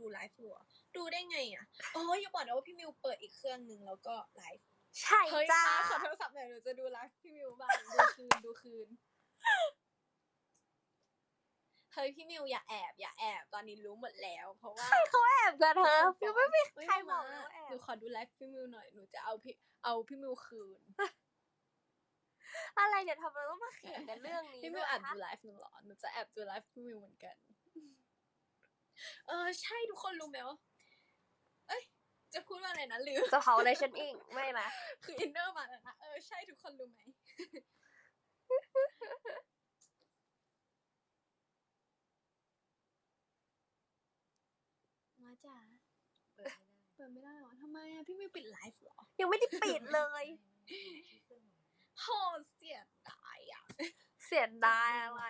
ดูไลฟ์อยู่เหรอดูได้ไงอะอ๋ออย่าบอกนะว่าพี่มิวเปิดอีกเครื่องหนึ่งแล้วก็ไลฟ์ใช่เฮ้ยจ้ามาขอโทรศัพท์หน่อยหนูจะดูไลฟ์พี่มิวบ้างดูคืนดูคืนเฮ้ยพี่มิวอย่าแอบอย่าแอบตอนนี้รู้หมดแล้ว เพราะว่า ใครเขาแอบกันเธอฟิวไม่มีเฮ้ยใครบมาอกเลยว่าแอหนูบขอดูไลฟ์พี่มิวหน่อย หนูจะเอาพี่เอาพี่มิวคืน อะไรเนี่ยทำไมต้องมาเขียนกันเรื่องนี้พี่มิด้ววยแอบคะดูไลฟ์หนูเหรอ หนูจะแอบดูไลฟ์พี่มิวเหมือนกัน เออ ใช่ทุกคนรู้ไหมว่าเอ้ย จะพูดว่าอะไรนะลืมจะเผาอะไรฉันอีกไม่นะคืออินเนอร์มาแล้วนะเออใช่ทุกคนรู้ไหมมาจ้าเปิดไม่ได้เปิดไม่ได้หรอทำไมอะพี่มิวปิดไลฟ์เหรอ ยังไม่ได้ปิดเลยโหเสียดายอะเสียดายอะไร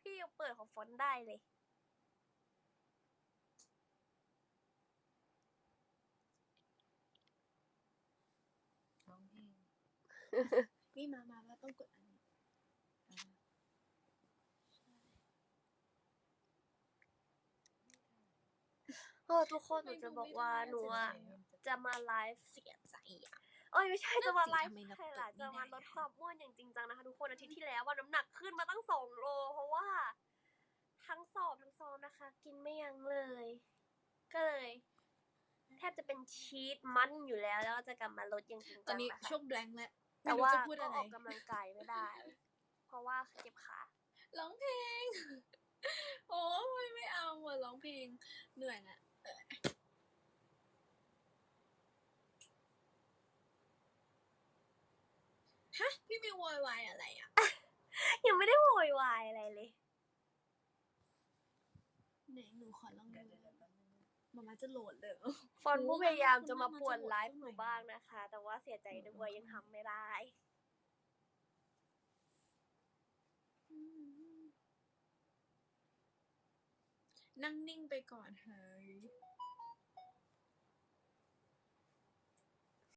พี่ยังเปิดของฟอนต์ได้เลย ร้องเพลง นี่มามาว่าต้องกดอันนี้อ่าเออทุกคนหนูจะบอกว่าหนูอะจะมาไลฟ์เสียใจอะเอ้ยไม่ใช่จะมาไลฟ์ทำไมเราใช่ล่ะเปิดไม่จะมาได้ลดความอ้วนอย่างจริงจังนะคะทุกคนอาทิตย์ที่แล้วว่าน้ำหนักขึ้นมาตั้งสองโล เพราะว่า ทั้งสอบทั้งซ้อมนะคะ กินไม่ยั้งเลย ก็เลย แทบจะเป็นชีตมันอยู่แล้วแล้วจะกลับมาลดอย่างจริงตอจันงนี้นะคะ ช่วงแบงค์แล้วไม่ แต่รู้ว่าจะพูดก็อะไรออกกำลังกายไม่ได้ เพราะว่าเจ็บขาร้องเพลง โอ้ยไม่เอาอะร้องเพลง เหนื่อยนะเออฮะ พี่มิวโวยวายอะไรอะ ยังไม่ได้โวยวายอะไรเลย ไหนหนูขอลองดู มามาจะโหลดเลยฟอนต์โอ้ผู้พยายามจะมาคุณป่วนน่าจะไลฟ์โหวตหนูให้หน่อยบ้างนะคะ แต่ว่าเสียใจด้วยยังทำไม่ได้นั่งนิ่งไปก่อนเฮ้ย